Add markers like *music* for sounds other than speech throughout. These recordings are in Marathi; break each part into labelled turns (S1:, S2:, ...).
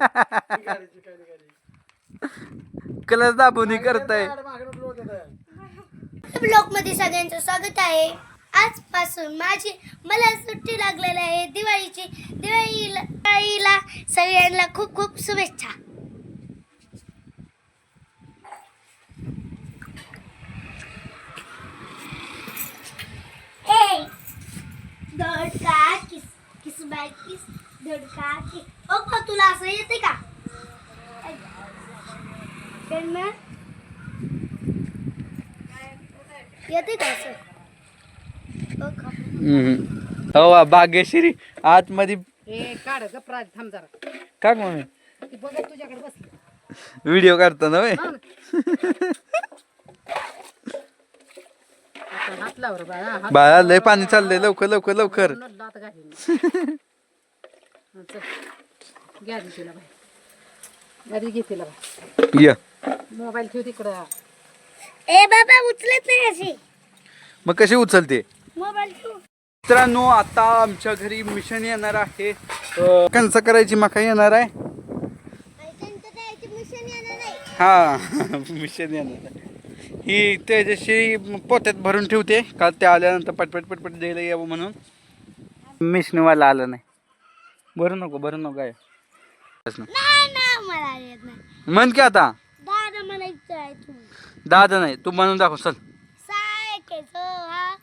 S1: *laughs* कलर दाबून करताय.
S2: ब्लॉगमध्ये सगळ्यांचं स्वागत आहे. आजपासून माझी मला सुट्टी लागलेली आहे दिवाळीची. दिवाळीला दिवाळीला सगळ्यांना खूप खूप शुभेच्छा. ए किस किस बाय किस धडका किस तुला असं येते का? पेन येते का असं?
S1: हो वा, भाग्यश्री आतमध्ये
S3: हे काढ गप्रा थांब जरा.
S1: का मम्मी?
S3: बघत तुझ्याकडे
S1: व्हिडिओ
S3: हा ना. आता हात लावर बाळा हात
S1: बाळा लय पाणी चाललंय. लवकर लवकर लवकर. *laughs*
S3: घ्या आधी तिला बाई. आधी घे तिला बाई.
S1: ये
S3: मोबाईल ठेव तिकडं.
S2: ए बाबा उचलत नाही अशी.
S1: मग कशी उचलते?
S2: मोबाईल ठेव.
S1: मित्रांनो आता आमच्या घरी मिशन येणार आहे. अं, कंस करायची मका येणार आहे.
S2: मिशन येणार नाही
S1: हा *laughs* मिशन येणार आहे. ही त्याच्याशी पोत्यात भरून ठेवते. काल ते आल्यानंतर पटपट पटपट द्यायला यावं म्हणून. मिशनवाला आलं नाही. भरू नको भरू नको काय म्हण की आता.
S2: दादा म्हणायचं आहे तू
S1: दादा नाही तू म्हणून दाखव चल.
S2: हा.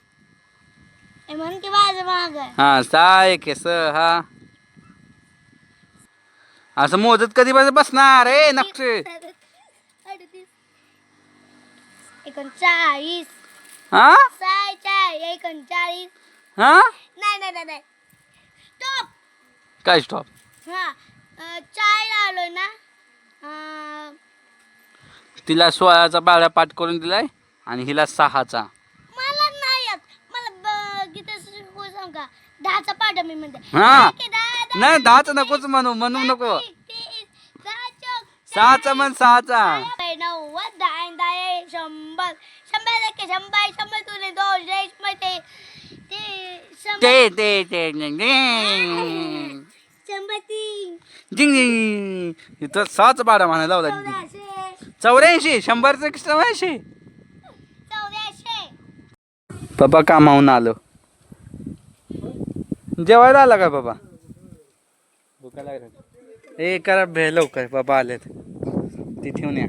S2: म्हण की माझं माग.
S1: साय केस हा. असं मोजत कधी बस- बसणार ए नक्षे
S2: एकोणचाळीस.
S1: हा?
S2: साय चाळीस एकोणचाळीस.
S1: हा?
S2: नाही नाही नाही नाही. स्टॉप
S1: काय स्टॉप
S2: हा. चाळीस आलोय ना.
S1: तिला सोळाचा बाळा पाठ करून दिलाय आणि हिला सहाचा.
S2: मला नाही येत. मला गीता सांग का? दहाचा पाठ मी म्हणते.
S1: हा. नाही दहाचा नकोच म्हणू म्हणू नको. सहाचा म्हण सहाचा.
S2: नव्वद दहा शंभर. शंभर एक शंभर शंभर तुले दोनशे शंभर ते ते शंभर
S1: ते ते जिंग जिंग इथं सहाचा बाळा म्हणायला लावला
S2: चौदाशे
S1: चौऱ्याऐंशी शंभरचं की चौऱ्याऐंशी पप्पा कामावून आलो. जेवायला आला का बाबा? भुका लागल्या ए करा भे लवकर बाबा आलेत. ती ठेवून या.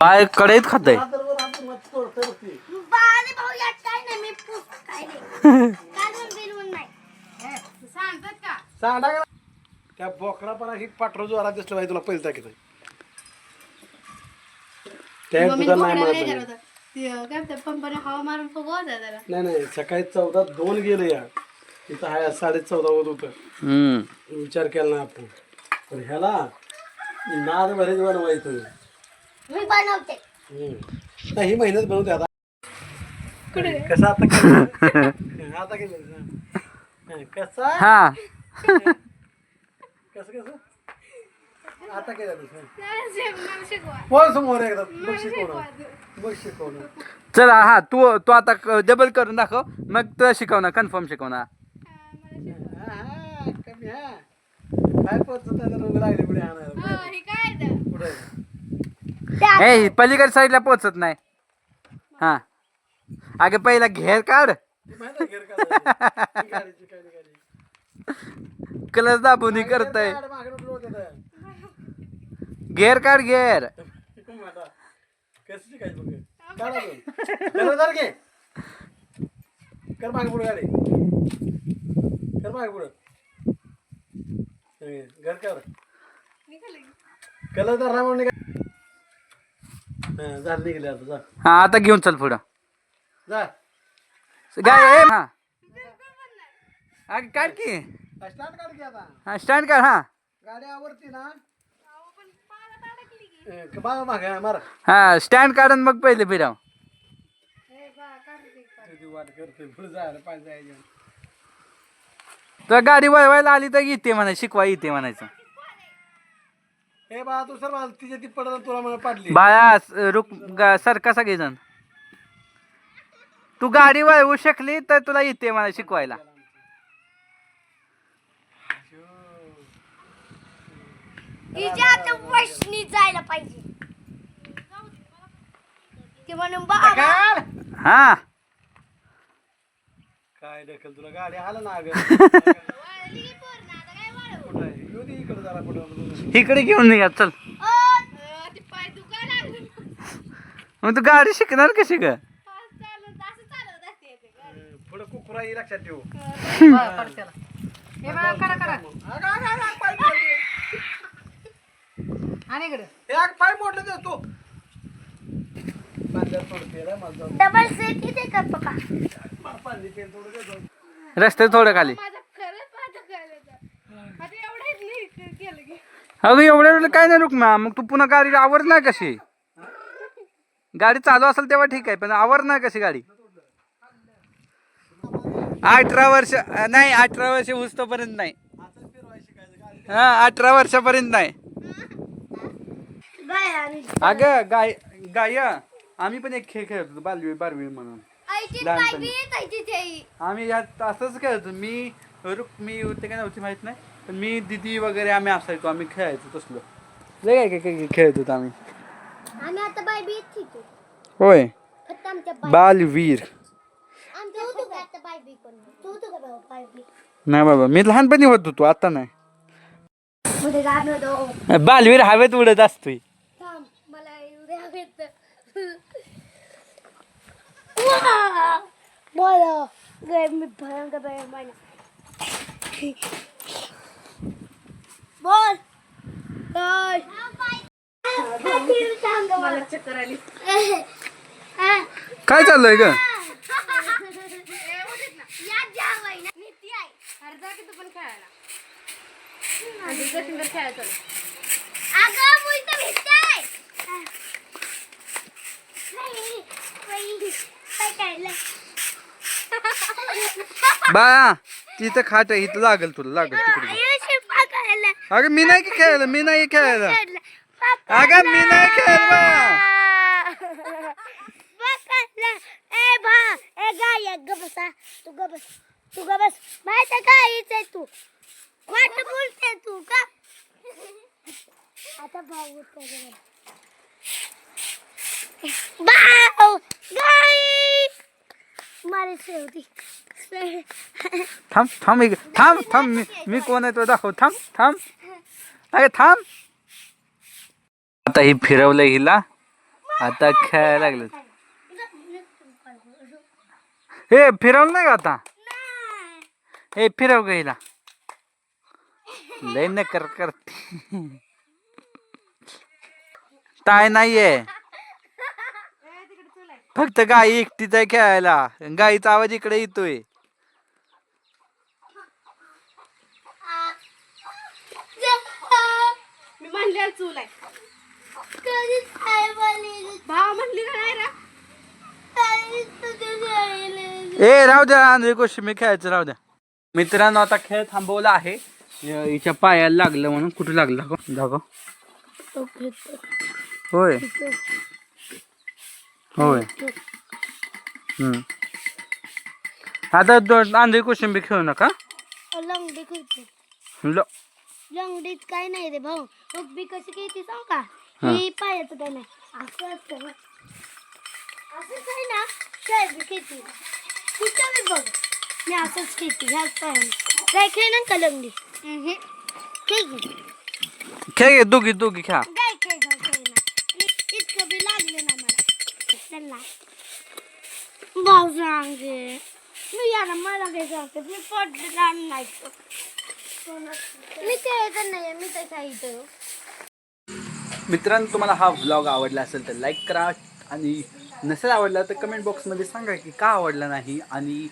S1: काय कढईत खातय?
S2: बाले *laughs* *laughs*
S4: त्या बोकडा पण अशी पाठरो जोरात दिसलं पाहिजे तुला पहिलं टाकीत त्या नाही म्हणत नाही.
S2: पंपाने हवा मारून फुगवत
S4: नाही नाही सकाळी चौदा दोन गेलं या. इथं हाय साडे चौदा होत होतं.
S1: हम्म.
S4: विचार केला ना आपण. पण ह्याला नाद भरीत बनवायचं.
S2: मी बनवते.
S4: हम्म. नाही, ही मेहनत बनवते आता. कसं आता केलं? *laughs* आता केलं हा. कसा?
S1: हा. *laughs*
S4: कसं कसं? आता दुसरं बोल समोर एकदा मग शिकवणार मग शिकवणार
S1: चला हा तू तू आता डबल करून दाखव. मग तुला शिकवणार कन्फर्म शिकवणार.
S4: हा, हा, कमी हा. काय पोचत पुढे आणायला. पुढे.
S1: ए पलीकडे साईडला पोचत नाही. हा. अगे पहिला घेर काढ.
S4: घेर का? *laughs* काय.
S1: कलर दाबून करताय. घेर काढ घेर
S4: हा, आता जा
S1: हा आता घेऊन चल पुढं
S4: जा
S1: अगे काढ की
S4: स्टार्ट काढ की आता.
S1: हा स्टँड काढ हा.
S4: गाडी आवडती ना ए, मागं मागे मारा.
S1: हा स्टँड काढून मग पहिले फिराव.
S4: तुझी वाट करते पुढे जायला पाहिजे जायचं.
S1: तर गाडी वळवायला आली तर येते म्हणायचं शिकवा येते म्हणायचं.
S4: हे बा तू सर तिच्या ती पडला तुला मला पाडली.
S1: बाया स- रुक गा- सरका सगळेजण तू गाडी वळवू शकली तर तुला येते मला शिकवायला.
S2: हिच्या आता वशनी जायला पाहिजे. ती म्हणून बाबा.
S1: हा.
S4: काय ढकल तुला? गाडी आला ना अगं. कुठं आहे? येऊ दे इकडे जरा कुठं
S1: इकडे घेऊन निघा चल. मग तू गाडी शिकणार कशी ग
S4: पुढं कुकुरा येईल लक्षात ठेवू.
S3: हे. बघा, करा करा.
S4: अगं, अगं, अगं, पाय मोडले.
S3: आणि इकडे.
S4: पाय मोडले ते.
S2: डबल सेट किती कर पप्पा
S4: पाणी थोडं.
S1: रस्ते थोडं खाली. अगं एवढ्या वेळ काय नाही रुकमा. मग तू पुन्हा गाडी आवर नाही कशी? गाडी चालू असेल तेव्हा ठीक आहे पण आवर नाही कशी गाडी? अठरा वर्ष नाही अठरा वर्ष पर्यंत नाही. हा अठरा वर्षापर्यंत नाही.
S2: गाय आणि
S1: अगं गाय गाय आम्ही पण एक खेळ खेळत होतो बालवीर बारवीर म्हणून.
S2: आईची
S1: लहानपणी. आम्ही यात असंच खेळतो मी रुक मी ते काय नव्हती माहीत नाही पण मी दिदी वगैरे आम्ही असायचो आम्ही खेळायचो तसलो. लय काय काय काय खेळत होतो आम्ही.
S2: आम्ही आता
S1: होय.
S2: फक्त आमच्या बाय
S1: बालवीर.
S2: आमच्या होतो का आता तू होतो का बाबा
S1: नाही बाबा मी लहानपणी होत होतो आता नाही.
S2: मध्ये होतो
S1: बालवीर हवेत उडत असतोय.
S2: हवेत *laughs* बोल. मी भयंकर भयंकर बोल.
S3: मला चक्कर आली.
S1: काय चाललंय ग?
S3: अरे जा की तू पण खेळायला.
S1: बाया तिथं खाट इथं लागल तुला लागल तिकडे अगं मी नाही की खेळायला मी नाही खेळायला. अगं मी नाही खेळायला
S2: बसा तू वाट बोलते तू का आता भाऊ उठला भाऊ गाय मारे शेवटी
S1: थांब थांब इकडे. थांब थांब मी मी कोण आहे तो दाखव. थांब थांब. अरे थांब. आता ही फिरवलं हिला. आता खेळायला लागलं. हे फिरवलं नाही का आता? हे फिरव ग हिला. लय न कर करते. *laughs* ताय नाहीये. फक्त गाई एकटीच आहे खेळायला. गाईचा आवाज इकडे येतोय.
S3: मी म्हणले चूल आहे.
S2: कधीच काय बोलली
S3: भाव म्हणली का नाही रा?
S2: कधीच तुझं बोलली.
S1: ए राहू द्या गोष्टी मी खेळायचं राहू द्या. मित्रांनो आता खेळ थांबवला आहे. य- हिच्या पायाला लागलं म्हणून कुठे लागलं दाखव दाखव होय. होय. हम्म. आता दोन आंध्री कोशिंबी खेळू नका.
S2: लंगडी खेळतो.
S1: ल-
S2: लंगडीत काय नाही रे भाऊ. मग मी कशी खेळते सांग का?
S1: हा.
S2: ही पायाचं काय नाही. असं असतं ना. असंच आहे ना? काय बी खेळते. मी बघ. मी असंच खेळते ह्याच पायाने. काय खेळ का लंगडी. खेळ की.
S1: खेळ घे दोघी दोघी खेळा.
S2: भाऊ सांगे मी याला मला काय सांगते मी पडला नाही मी खेळत नाही मी तर काही
S1: मित्रांनो तुम्हाला हा व्लॉग आवडला असेल तर लाईक करा. आणि नसेल आवडला तर कमेंट बॉक्समध्ये सांगा की का आवडला नाही. आणि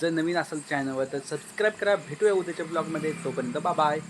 S1: जर नवीन असेल चॅनलवर तर सबस्क्राईब करा. भेटूया उद्याच्या ब्लॉगमध्ये तोपर्यंत बाय